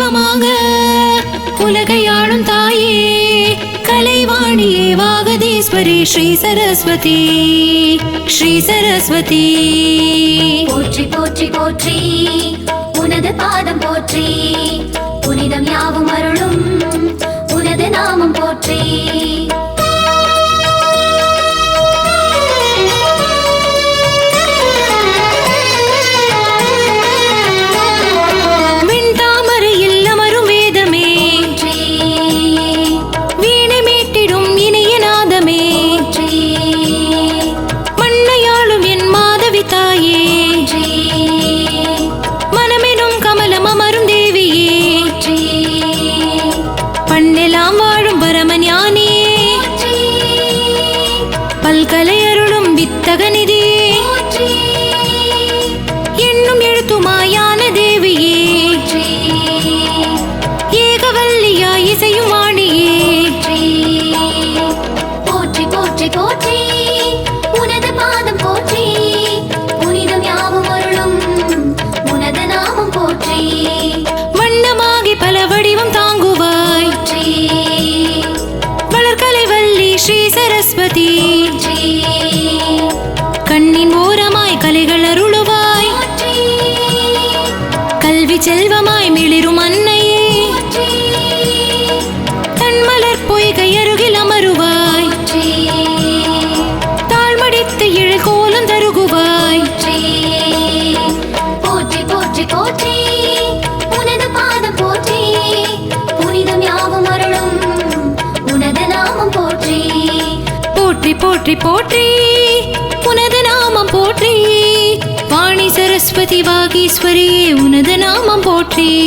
தெய்வமாக உலகை ஆளும் தாயே கலைவாணியே வாகதீஸ்வரி ஸ்ரீ சரஸ்வதி ஸ்ரீ சரஸ்வதி. போற்றி போற்றி போற்றி உனது பாதம் போற்றி புனிதம் யாவும் அருளும் உனது நாமம் போற்றி. இத்தகநிதி என்னும் எழுத்துமாயான தேவியே. ஏகவல்லியா இசையும் வாணியே போற்றி போற்றி போற்றி. உனது பாதம் போற்றி. புனிதம் யாவும் அருளும் உனது நாமம் போற்றி. போற்றி போற்றி. உனது நாமம் போற்றி. வாணி சரஸ்வதி வாகீஸ்வரியே உனது நாமம் போற்றி.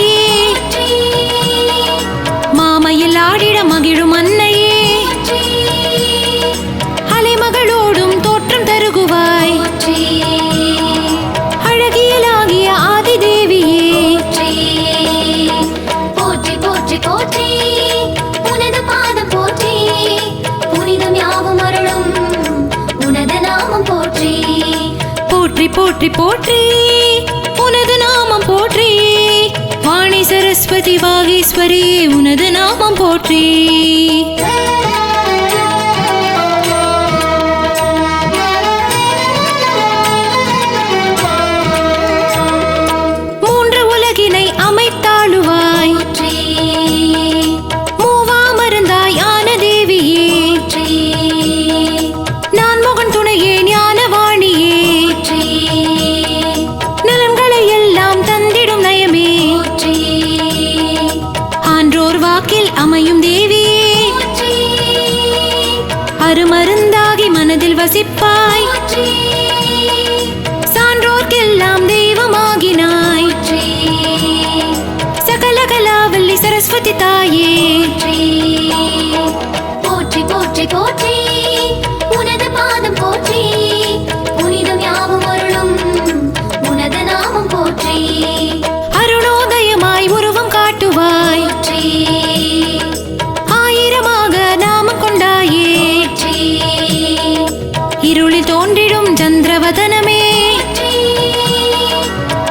போற்றி போற்றி. உனது நாமம் போற்றி. வாணி சரஸ்வதி வாகீஸ்வரி உனது நாமம் போற்றி. இருளில் தோன்றிடும் சந்திரவதனமே.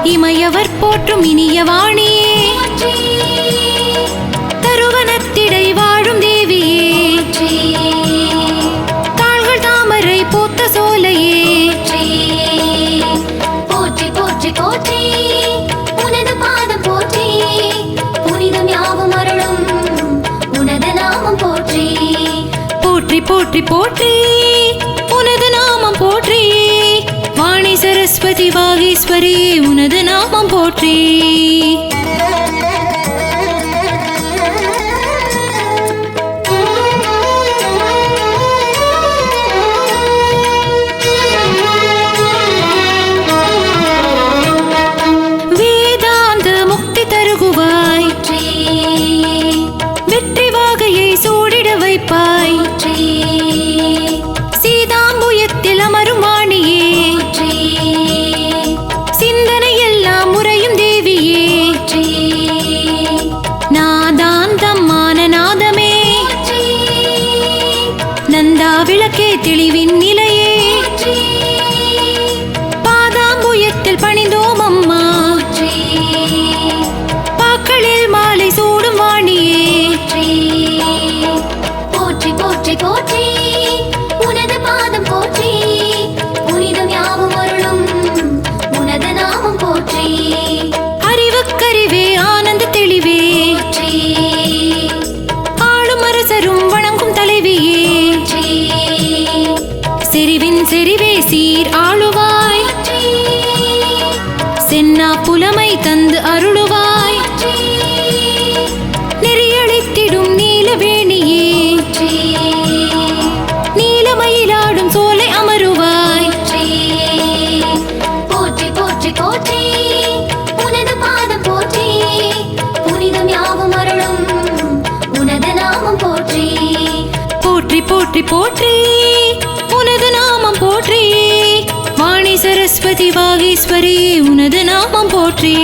இமையவர் போற்றும் இனிய வாணியே. தருவனத்திடை வாழும் தேவியே. தாள்கள் தாமரை போத்த சோலையே. போற்றி போற்றி போற்றி. உனது பாதம் போற்றி. புனிதம் போற்றி போற்றி போற்றி. நாமம் போற்றி. வாணி சரஸ்வதி வாகீஸ்வரி உனது நாமம் போற்றி. அருளுவாய். நெறியளித்திடும் நீலவேணியே. நீலமயிலாடும் சோலை அமருவாய். போற்றி போற்றி போற்றி. உனது பாதம் போற்றி. புனிதம் யாவும் அருளும். உனது நாமம் போற்றி. போற்றி போற்றி போற்றி. உனது நாமம் போற்றி. வாணி சரஸ்வதி வாகீஸ்வரி உனது நாமம் போற்றி.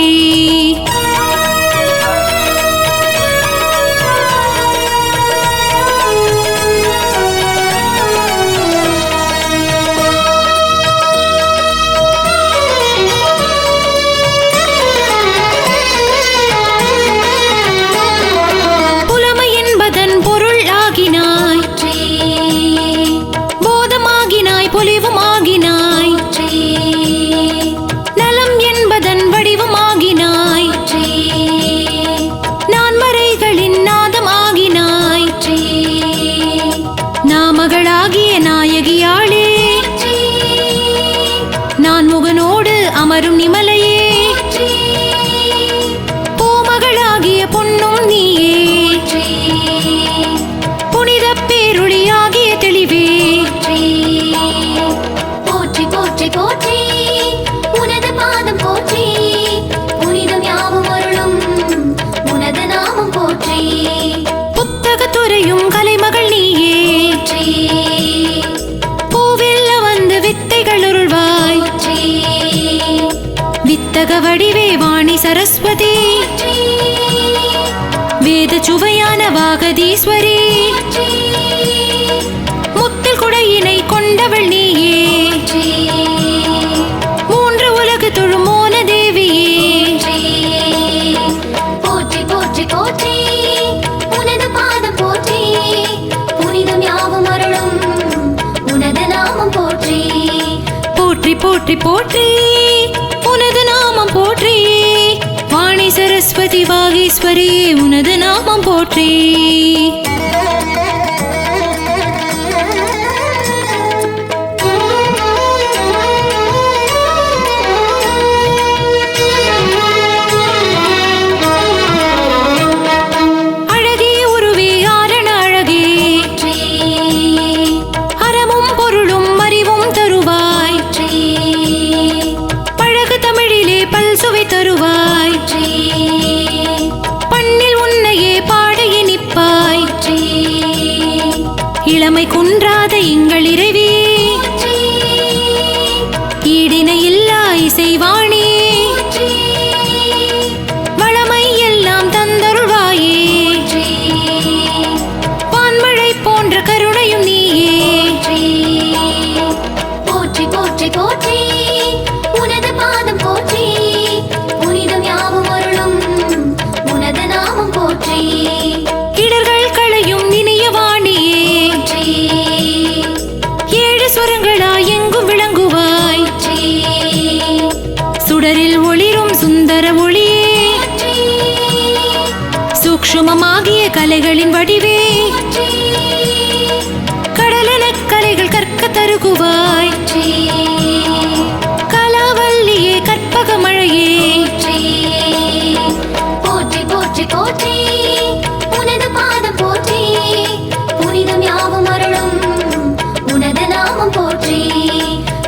பொன்னும் நீயே. புனித பேருளியாகிய தெளிவே. போற்றி போற்றி போற்றி. உனது பாதம் போற்றி. புனிதம் யாவும் அருளும். உனது நாமம் போற்றி. புத்தகத்துறையும் கலைமகள் நீயே. பூவெல்ல வந்து வித்தைகள் அருள்வாய் போற்றி வித்தக வடிவே வாணி சரஸ்வதி. வேத சுவையான வாகதீஸ்வரி. முத்தில் குடையினை கொண்டவள் நீயே. மூன்று உலகு தொழும் மோன தேவியே. போற்றி போற்றி போற்றி. உனது பாதம் போற்றி. புனிதம் யாவும் அருளும். உனது நாமம் போற்றி. போற்றி போற்றி போற்றி. சரஸ்வதி வாகீஸ்வரி உனது நாமம் போற்றி. சூக்ஷுமமாகிய கலைகளின் வடிவே. கடல் பெருகுவாய் போற்றி கலாவல்லியே கற்பக மழையே. போற்றி போற்றி போற்றி. உனது பாதம் போற்றி. புனிதம் யாவும் அருளும். உனது நாமம் போற்றி.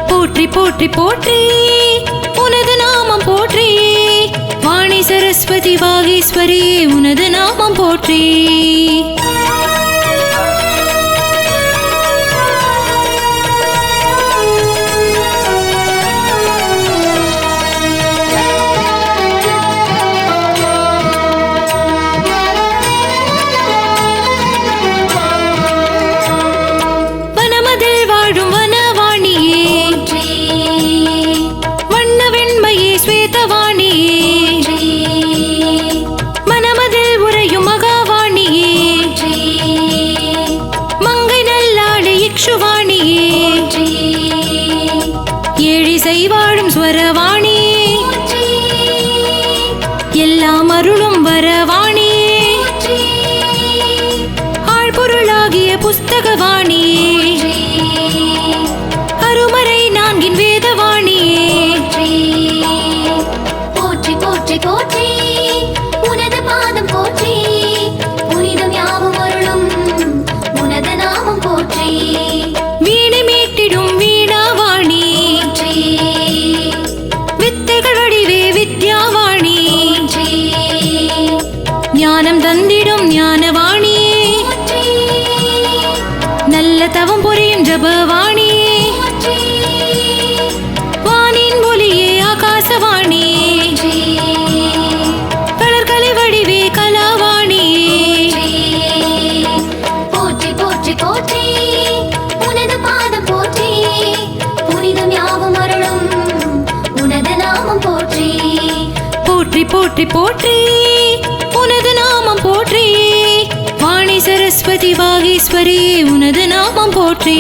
போற்றி போற்றி போற்றி. சரஸ்வதி உனது நாமம் போற்றி. தந்திடும் ஞானவாணியே. நல்ல தவம் புரியும் ஜபவாணியே வானின் ஒலியே ஆகாசவாணியே. வளர்கலை வடிவே கலாவாணியே. போற்றி போற்றி போற்றி. உனது பாதம் போற்றி. புனிதம் யாவும் அருளும். உனது நாமம் போற்றி. போற்றி போற்றி போற்றி. உனது நாமம் போற்றி. வாணி சரஸ்வதி வாகீஸ்வரி உனது நாமம் போற்றி.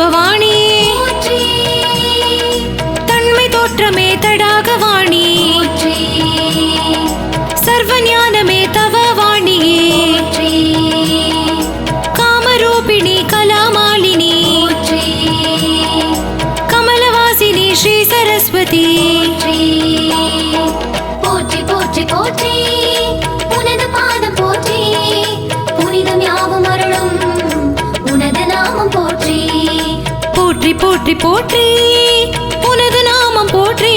போற்றி. தன்மை தோற்றமே தடாகவாணி. போற்றி. போற்றி போற்றி உனது நாமம் போற்றி.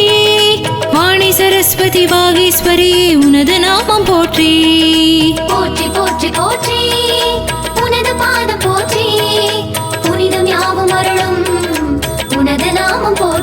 வாணி சரஸ்வதி வாகீஸ்வரி உனது நாமம் போற்றி. போற்றி போற்றி போற்றி. உனது பாதம் போற்றி. புனிதம் யாவும் அருளும். உனது நாமம் போற்றி.